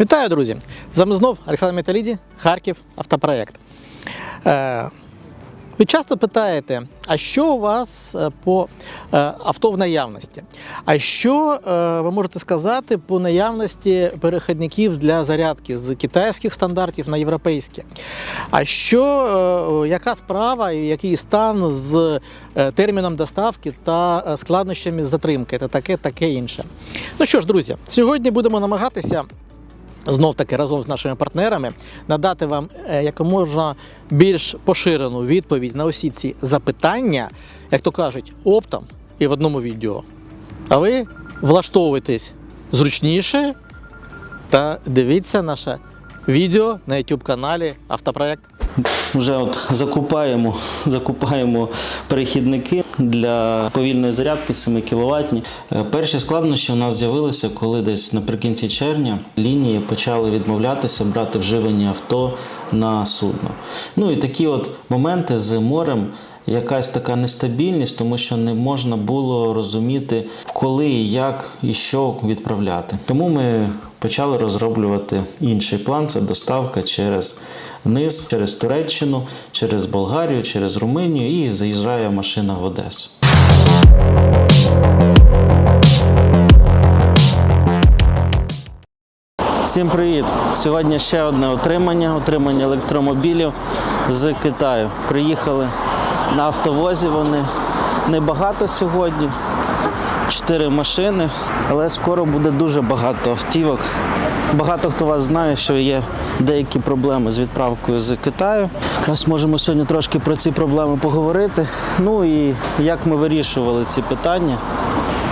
Вітаю, друзі! З вами знов Олександр Металіді, Харків, автопроєкт. Е, ви часто питаєте, а що у вас е, по е, авто в наявності? А що ви можете сказати по наявності переходників для зарядки з китайських стандартів на європейські? А що, яка справа і який стан з терміном доставки та складнощами затримки та таке, таке інше? Ну що ж, друзі, сьогодні будемо намагатися знов таки разом з нашими партнерами надати вам якоможна більш поширену відповідь на усі ці запитання, як то кажуть, оптом і в одному відео. А ви влаштовуйтесь зручніше та дивіться наше відео на YouTube каналі Автопроект. Вже от закупаємо, закупаємо перехідники для повільної зарядки 7 кВт. Перші складнощі у нас з'явилися, коли десь наприкінці червня лінії почали відмовлятися брати вживані авто на судно. Ну і такі от моменти з морем. Якась така нестабільність, тому що не можна було розуміти, коли, як і що відправляти. Тому ми почали розроблювати інший план це доставка через низ, через Туреччину, через Болгарію, через Румунію і заїжджає машина в Одесу. Всім привіт! Сьогодні ще одне отримання, отримання електромобілів з Китаю. Приїхали на автовозі вони небагато сьогодні. Чотири машини, але скоро буде дуже багато автівок. Багато хто вас знає, що є деякі проблеми з відправкою з Китаю. Якраз можемо сьогодні трошки про ці проблеми поговорити. Ну і як ми вирішували ці питання.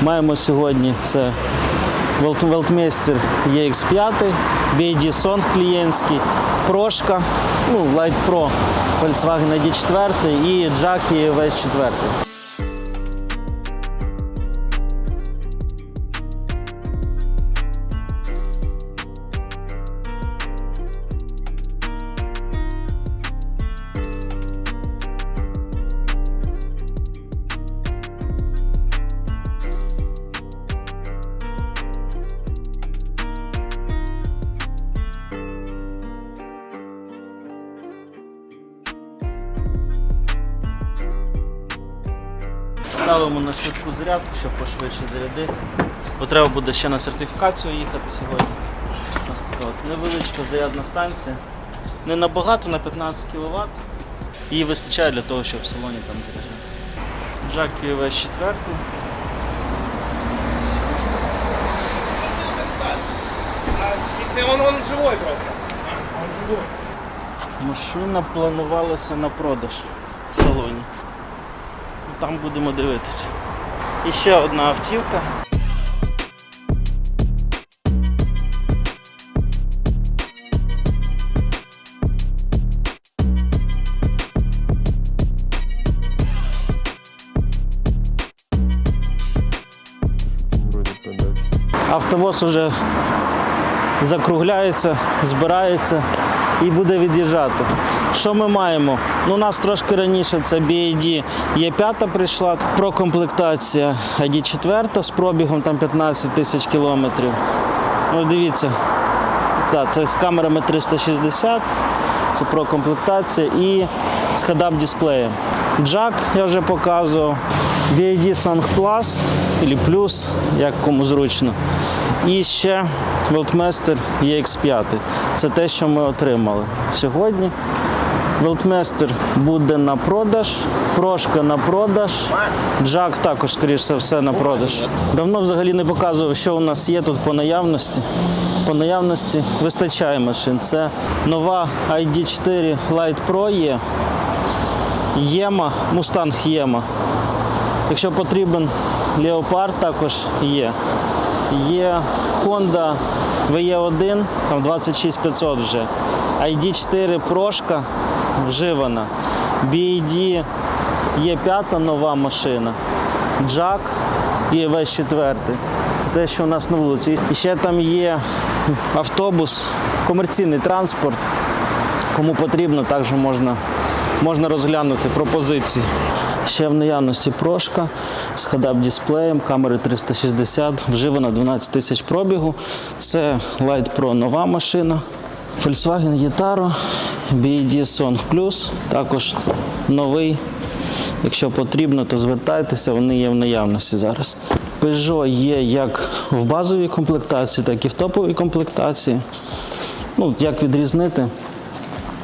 Маємо сьогодні це Велт- Велтмейстер EX5, BD Song клієнтський, Прошка, ну, Light Pro Volkswagen ID4 і Jack VS4. Ставимо на швидку зарядку, щоб пошвидше зарядити. Бо треба буде ще на сертифікацію їхати сьогодні. Ось така от невеличка зарядна станція. Не набагато, на 15 кВт. Її вистачає для того, щоб в салоні там заряджати. Джакі VS4. Если он, он живой просто. Он живой. Машина планувалася на продаж в салоні. Там будемо дивитися. І ще одна автівка. Автовоз уже закругляється, збирається і буде від'їжджати. Що ми маємо? Ну, у нас трошки раніше це BID Е5 прийшла, прокомплектація ID4 з пробігом там 15 тисяч кілометрів. Ну, дивіться, да, це з камерами 360, це прокомплектація і з head-up дисплеєм. Джак я вже показував. BAD Song Plus або Plus, як кому зручно. І ще Weltmaster EX5. Це те, що ми отримали сьогодні. Weltmaster буде на продаж, прошка на продаж, джак також, скоріш за все, на продаж. Давно взагалі не показував, що у нас є тут по наявності. По наявності вистачає машин. Це нова ID4 Light Pro є. Єма, Мустанг Єма. Якщо потрібен Leopard також є. Є Honda VE1, там 26500 вже. ID4 прошка вживана. BAD є п'ята нова машина. Джак є весь четвертий. Це те, що у нас на вулиці. І ще там є автобус, комерційний транспорт. Кому потрібно, також можна, можна розглянути пропозиції. Ще в наявності прошка з хадап дисплеєм, камери 360, вживана 12 тисяч пробігу. Це Light Pro нова машина. Volkswagen Gitaro, BED Song Plus, також новий. Якщо потрібно, то звертайтеся, вони є в наявності зараз. Peugeot є як в базовій комплектації, так і в топовій комплектації. Ну, як відрізнити?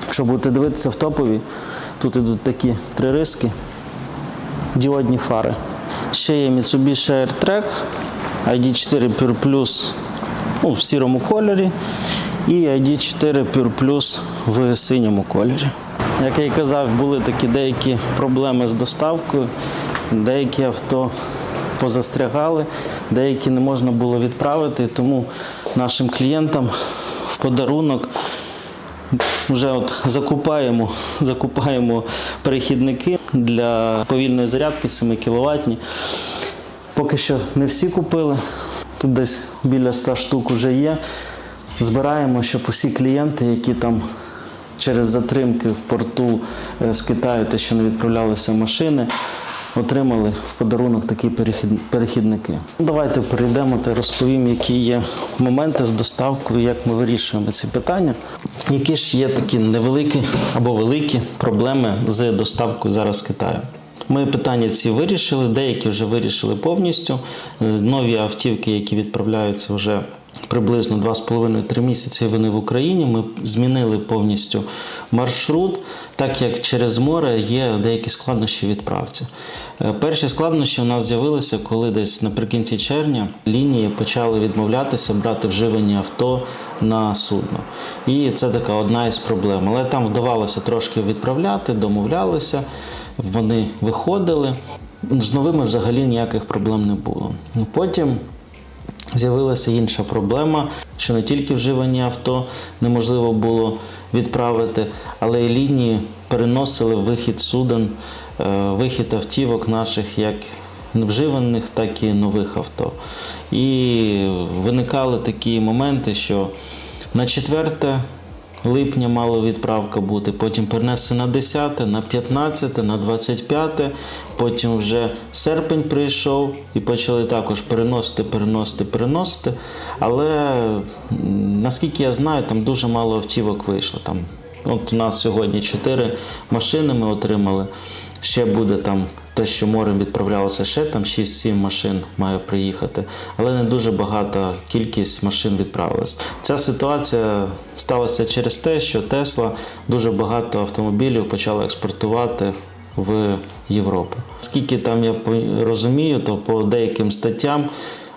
Якщо будете дивитися в топовій, тут ідуть такі три риски, діодні фари. Ще є Mitsubishi AirTrack, ID4 Pure Plus ну, в сірому кольорі і ID4 Pure Plus в синьому кольорі. Як я і казав, були такі деякі проблеми з доставкою, деякі авто позастрягали, деякі не можна було відправити, тому нашим клієнтам в подарунок вже от закупаємо, закупаємо перехідники для повільної зарядки 7 кВт. Поки що не всі купили. Тут десь біля 100 штук вже є. Збираємо, щоб усі клієнти, які там через затримки в порту е, з Китаю, те, що не відправлялися машини, отримали в подарунок такі перехід- перехідники. Ну, Давайте перейдемо та розповім, які є моменти з доставкою, як ми вирішуємо ці питання. Які ж є такі невеликі або великі проблеми з доставкою зараз Китаю? Ми питання ці вирішили, деякі вже вирішили повністю. Нові автівки, які відправляються вже приблизно 2,5-3 місяці, вони в Україні. Ми змінили повністю маршрут, так як через море є деякі складнощі відправці. Е, Перші складнощі у нас з'явилися, коли десь наприкінці червня лінії почали відмовлятися брати вживані авто на судно. І це така одна із проблем. Але там вдавалося трошки відправляти, домовлялися вони виходили. З новими взагалі ніяких проблем не було. Потім з'явилася інша проблема, що не тільки вживані авто неможливо було відправити, але й лінії переносили вихід суден, е, вихід автівок наших як вживаних, так і нових авто. І виникали такі моменти, що на 4 липня мала відправка бути, потім перенесена на 10, на 15, на 25, потім вже серпень прийшов і почали також переносити, переносити, переносити. Але наскільки я знаю, там дуже мало автівок вийшло. Там, от у нас сьогодні 4 машини ми отримали. Ще буде там те, що морем відправлялося, ще там 6-7 машин має приїхати, але не дуже багата кількість машин відправилась. Ця ситуація сталася через те, що Тесла дуже багато автомобілів почала експортувати в Європу. Скільки там я розумію, то по деяким статтям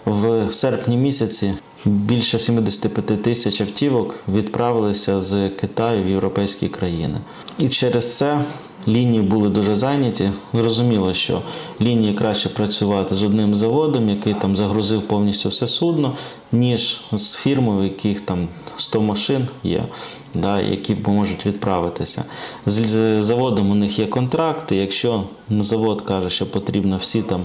в серпні місяці більше 75 тисяч автівок відправилися з Китаю в європейські країни. І через це лінії були дуже зайняті. Зрозуміло, що лінії краще працювати з одним заводом, який там загрузив повністю все судно, ніж з фірмою, в яких там 100 машин є, да, які можуть відправитися. З заводом у них є контракти. Якщо завод каже, що потрібно всі там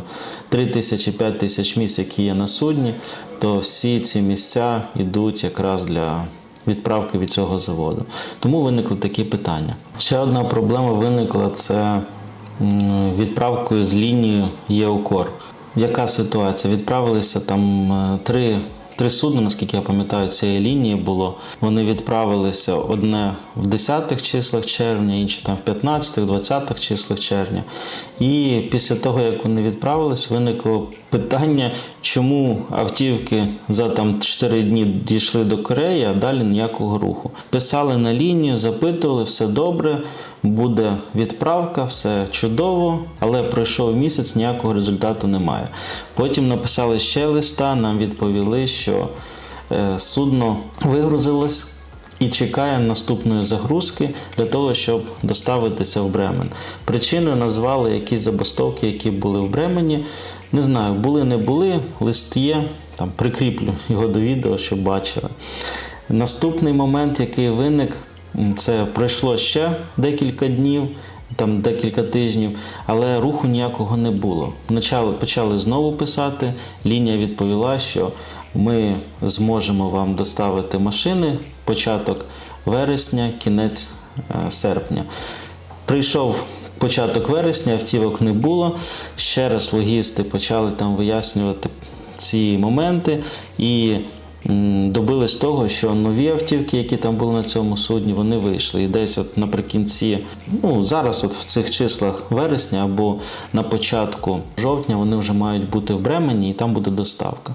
3 тисячі, 5 тисяч місць, які є на судні, то всі ці місця йдуть якраз для відправки від цього заводу. Тому виникли такі питання. Ще одна проблема виникла це відправкою з лінією ЄОКОР. Яка ситуація? Відправилися там е, три. Три судна, наскільки я пам'ятаю, цієї лінії було. Вони відправилися одне в 10-х числах червня, інше там в 15-х, 20-х числах червня. І після того, як вони відправились, виникло питання, чому автівки за там 4 дні дійшли до Кореї, а далі ніякого руху. Писали на лінію, запитували, все добре, буде відправка, все чудово, але пройшов місяць, ніякого результату немає. Потім написали ще листа, нам відповіли, що е, судно вигрузилось. І чекає наступної загрузки для того, щоб доставитися в Бремен. Причиною назвали якісь забастовки, які були в Бремені. Не знаю, були, не були, лист є, там прикріплю його до відео, щоб бачили. Наступний момент, який виник, це пройшло ще декілька днів, там декілька тижнів, але руху ніякого не було. Почали, почали знову писати. Лінія відповіла, що ми зможемо вам доставити машини початок вересня, кінець е, серпня. Прийшов початок вересня, автівок не було. Ще раз логісти почали там вияснювати ці моменти і м, добились того, що нові автівки, які там були на цьому судні, вони вийшли. І десь от наприкінці, ну зараз, от в цих числах вересня або на початку жовтня, вони вже мають бути в Бремені, і там буде доставка.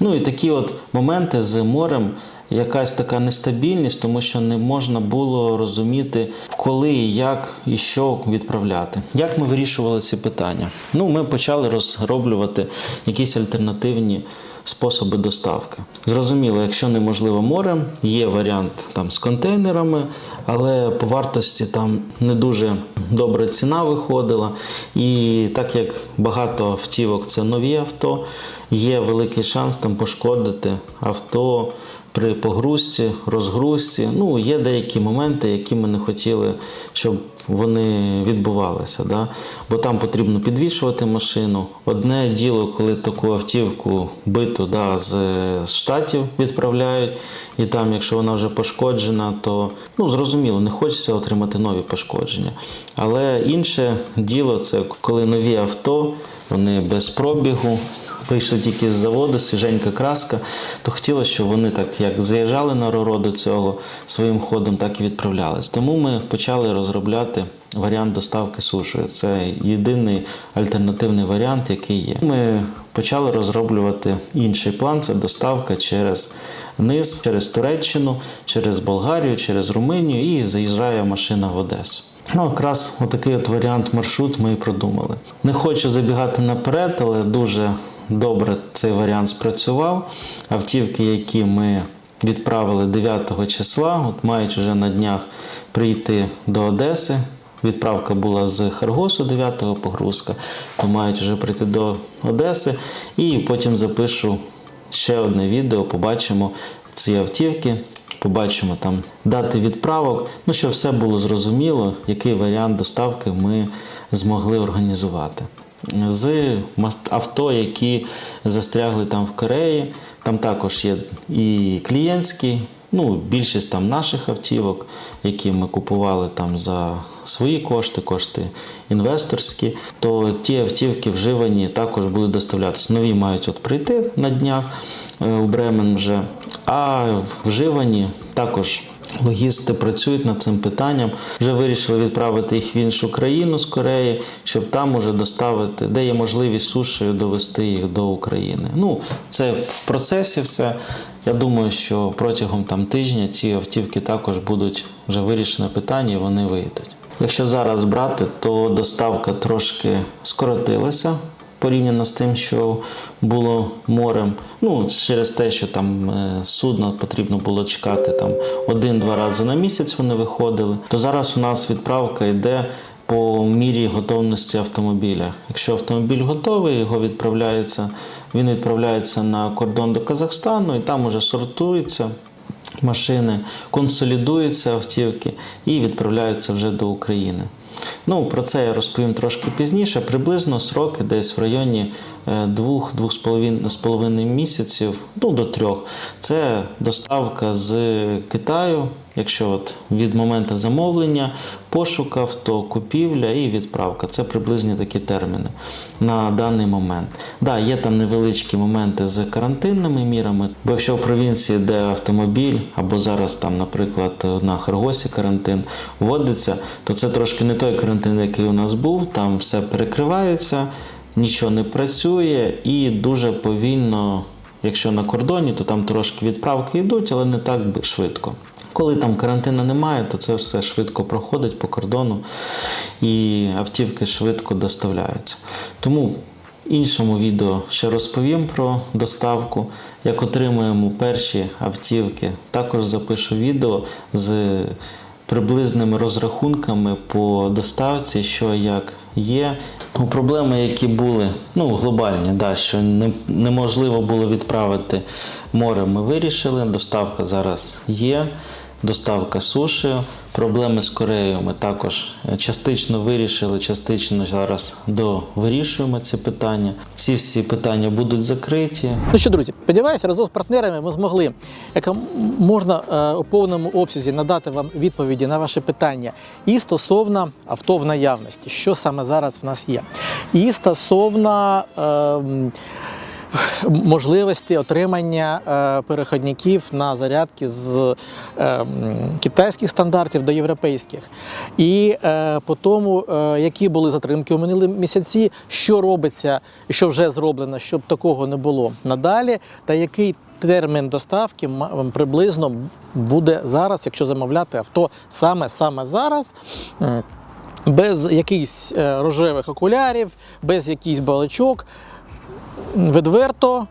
Ну і такі от моменти з морем. Якась така нестабільність, тому що не можна було розуміти, коли, як і що відправляти. Як ми вирішували ці питання? Ну, ми почали розроблювати якісь альтернативні способи доставки. Зрозуміло, якщо неможливо морем, є варіант там з контейнерами, але по вартості там не дуже добра ціна виходила. І так як багато автівок це нові авто, є великий шанс там пошкодити авто при погрузці, розгрузці. Ну, є деякі моменти, які ми не хотіли, щоб вони відбувалися. Да? Бо там потрібно підвішувати машину. Одне діло, коли таку автівку биту да, з штатів відправляють, і там, якщо вона вже пошкоджена, то ну, зрозуміло, не хочеться отримати нові пошкодження. Але інше діло це коли нові авто, вони без пробігу, вийшли тільки з заводу, свіженька краска, то хотілося, щоб вони так як заїжджали на РОРО до цього своїм ходом, так і відправлялись. Тому ми почали розробляти варіант доставки сушою. Це єдиний альтернативний варіант, який є. Ми почали розроблювати інший план це доставка через низ, через Туреччину, через Болгарію, через Румунію і заїжджає машина в Одесу. Ну, якраз отакий от варіант маршрут ми і продумали. Не хочу забігати наперед, але дуже добре цей варіант спрацював. Автівки, які ми відправили 9 числа, от мають вже на днях прийти до Одеси. Відправка була з Харгосу 9-го погрузка, то мають вже прийти до Одеси. І потім запишу ще одне відео, побачимо ці автівки, побачимо там дати відправок. Ну, щоб все було зрозуміло, який варіант доставки ми змогли організувати. З авто, які застрягли там в Кореї, там також є і клієнтські, ну, більшість там наших автівок, які ми купували там за свої кошти, кошти інвесторські, то ті автівки вживані також будуть доставлятися. Нові мають от прийти на днях е, у Бремен вже, а вживані також. Логісти працюють над цим питанням. Вже вирішили відправити їх в іншу країну з Кореї, щоб там уже доставити, де є можливість сушею довести їх до України. Ну, це в процесі все. Я думаю, що протягом там тижня ці автівки також будуть вже вирішене питання, і вони виїдуть. Якщо зараз брати, то доставка трошки скоротилася порівняно з тим, що було морем. Ну, через те, що там е, судно потрібно було чекати там один-два рази на місяць вони виходили. То зараз у нас відправка йде по мірі готовності автомобіля. Якщо автомобіль готовий, його відправляється, він відправляється на кордон до Казахстану і там уже сортується машини, консолідуються автівки і відправляються вже до України. Ну, про це я розповім трошки пізніше. Приблизно сроки десь в районі е, двох-двох місяців, ну до трьох. Це доставка з Китаю, якщо от від моменту замовлення, пошук авто, купівля і відправка. Це приблизні такі терміни на даний момент. Да, є там невеличкі моменти з карантинними мірами, бо якщо в провінції, де автомобіль, або зараз там, наприклад, на Харгосі карантин вводиться, то це трошки не той карантин, який у нас був, там все перекривається, нічого не працює і дуже повільно. Якщо на кордоні, то там трошки відправки йдуть, але не так швидко. Коли там карантину немає, то це все швидко проходить по кордону і автівки швидко доставляються. Тому в іншому відео ще розповім про доставку. Як отримуємо перші автівки, також запишу відео з приблизними розрахунками по доставці, що як є. Проблеми, які були ну, глобальні, да, що не, неможливо було відправити море, ми вирішили. Доставка зараз є. Доставка суші. Проблеми з Кореєю ми також е, частично вирішили, частично зараз довирішуємо ці питання. Ці всі питання будуть закриті. Ну що, друзі, сподіваюся, разом з партнерами ми змогли як можна е, у повному обсязі надати вам відповіді на ваші питання і стосовно авто в наявності, що саме зараз в нас є, і стосовно. е, Можливості отримання е, переходників на зарядки з е, китайських стандартів до європейських, і е, по тому, які були затримки у минулі місяці, що робиться, що вже зроблено, щоб такого не було надалі, та який термін доставки приблизно буде зараз, якщо замовляти авто саме саме зараз. Без якихось рожевих окулярів, без якихось балачок, відверто.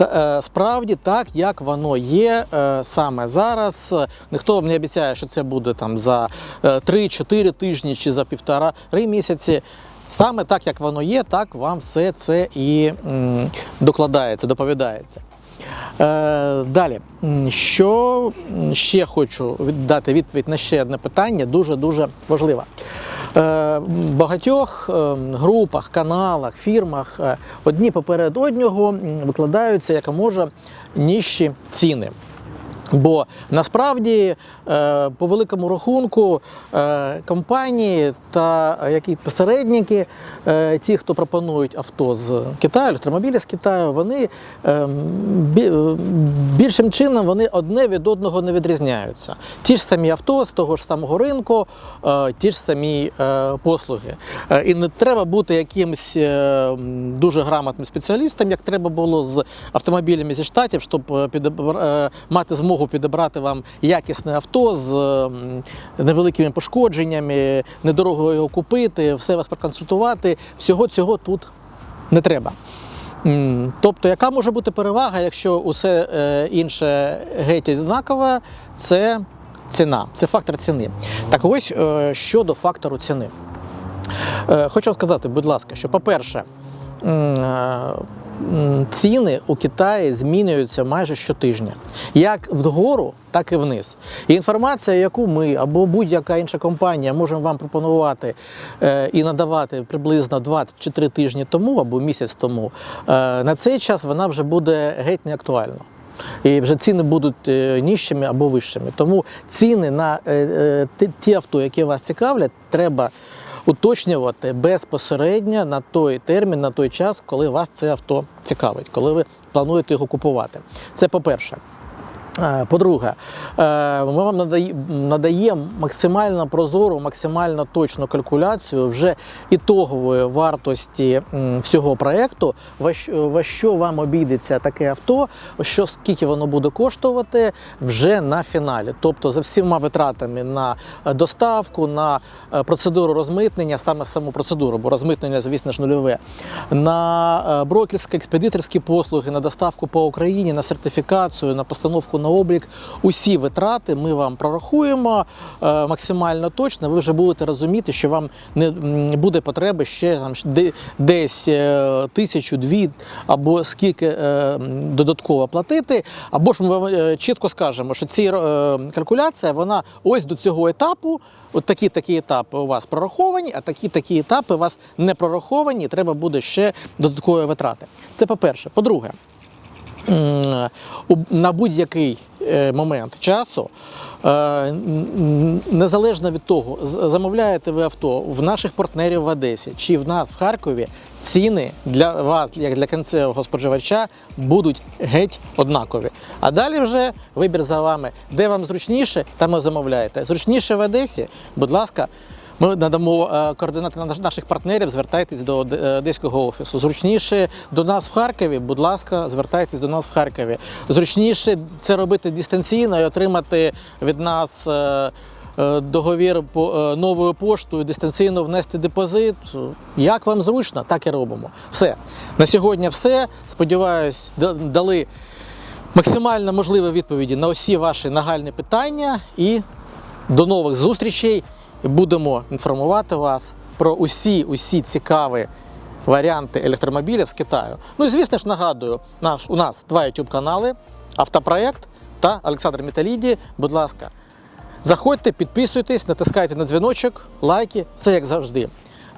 Е, справді так, як воно є е, саме зараз. Ніхто вам не обіцяє, що це буде там за е, 3-4 тижні чи за півтора-три місяці. Саме так, як воно є, так вам все це і докладається, доповідається. Е, далі, що ще хочу дати відповідь на ще одне питання, дуже-дуже важливе. Е, багатьох е, групах, каналах, фірмах е, одні поперед одного викладаються може нижчі ціни. Бо насправді, е, по великому рахунку, е, компанії та які посередники, е, ті, хто пропонують авто з Китаю, електромобілі з Китаю, вони е, бі- е, більшим чином вони одне від одного не відрізняються. Ті ж самі авто з того ж самого ринку, е, ті ж самі е, послуги. Е, І не треба бути якимось е, дуже грамотним спеціалістом, як треба було з автомобілями зі штатів, щоб е, е, мати змогу підібрати вам якісне авто з невеликими пошкодженнями, недорого його купити, все вас проконсультувати. Всього цього тут не треба. Тобто, яка може бути перевага, якщо усе е, інше геть однакове, це ціна, це фактор ціни. Так ось е, щодо фактору ціни. Е, Хочу сказати, будь ласка, що, по-перше, ціни у Китаї змінюються майже щотижня, як вгору, так і вниз. І інформація, яку ми або будь-яка інша компанія можемо вам пропонувати е, і надавати приблизно 2 чи 3 тижні тому або місяць тому, е, на цей час вона вже буде геть не актуальна. І вже ціни будуть е, нижчими або вищими. Тому ціни на е, е, ті авто, які вас цікавлять, треба уточнювати безпосередньо на той термін, на той час, коли вас це авто цікавить, коли ви плануєте його купувати. Це по-перше. Е, По-друге, е, ми вам надаємо максимально прозору, максимально точну калькуляцію вже ітогової вартості всього проєкту, во що- вам обійдеться таке авто, що скільки воно буде коштувати вже на фіналі. Тобто за всіма витратами на е, доставку, на процедуру розмитнення, саме саму процедуру, бо розмитнення, звісно ж, нульове, на брокерські експедиторські послуги, на доставку по Україні, на сертифікацію, на постановку на облік. Усі витрати ми вам прорахуємо е, максимально точно. Ви вже будете розуміти, що вам не буде потреби ще там десь е, тисячу, дві або скільки е, додатково платити. Або ж ми вам чітко скажемо, що ці калькуляція вона ось до цього етапу. От такі такі етапи у вас прораховані, а такі такі етапи у вас не прораховані, треба буде ще додаткові витрати. Це по-перше. По-друге, м, у- на будь-який е, момент часу, е, незалежно від того, замовляєте ви авто в наших партнерів в Одесі чи в нас в Харкові, ціни для вас, як для кінцевого споживача, будуть геть однакові. А далі вже вибір за вами. Де вам зручніше, там ви замовляєте. Зручніше в Одесі, будь ласка. Ми надамо е, координати наш- наших партнерів, звертайтесь до е, одеського офісу. Зручніше до нас в Харкові, будь ласка, звертайтесь до нас в Харкові. Зручніше це робити дистанційно і отримати від нас. е, Договір по новою поштою, дистанційно внести депозит. Як вам зручно, так і робимо. Все. На сьогодні все. Сподіваюсь, дали максимально можливі відповіді на усі ваші нагальні питання. І до нових зустрічей. Будемо інформувати вас про усі усі цікаві варіанти електромобілів з Китаю. Ну і звісно ж нагадую, наш у нас два YouTube канали Автопроект та Олександр Металіді. Будь ласка, Заходьте, підписуйтесь, натискайте на дзвіночок, лайки, все як завжди.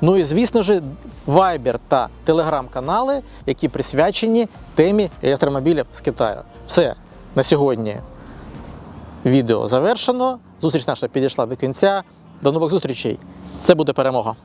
Ну і звісно ж, Viber та телеграм-канали, які присвячені темі електромобілів з Китаю. Все на сьогодні. Відео завершено. Зустріч наша підійшла до кінця. До нових зустрічей. Це буде перемога.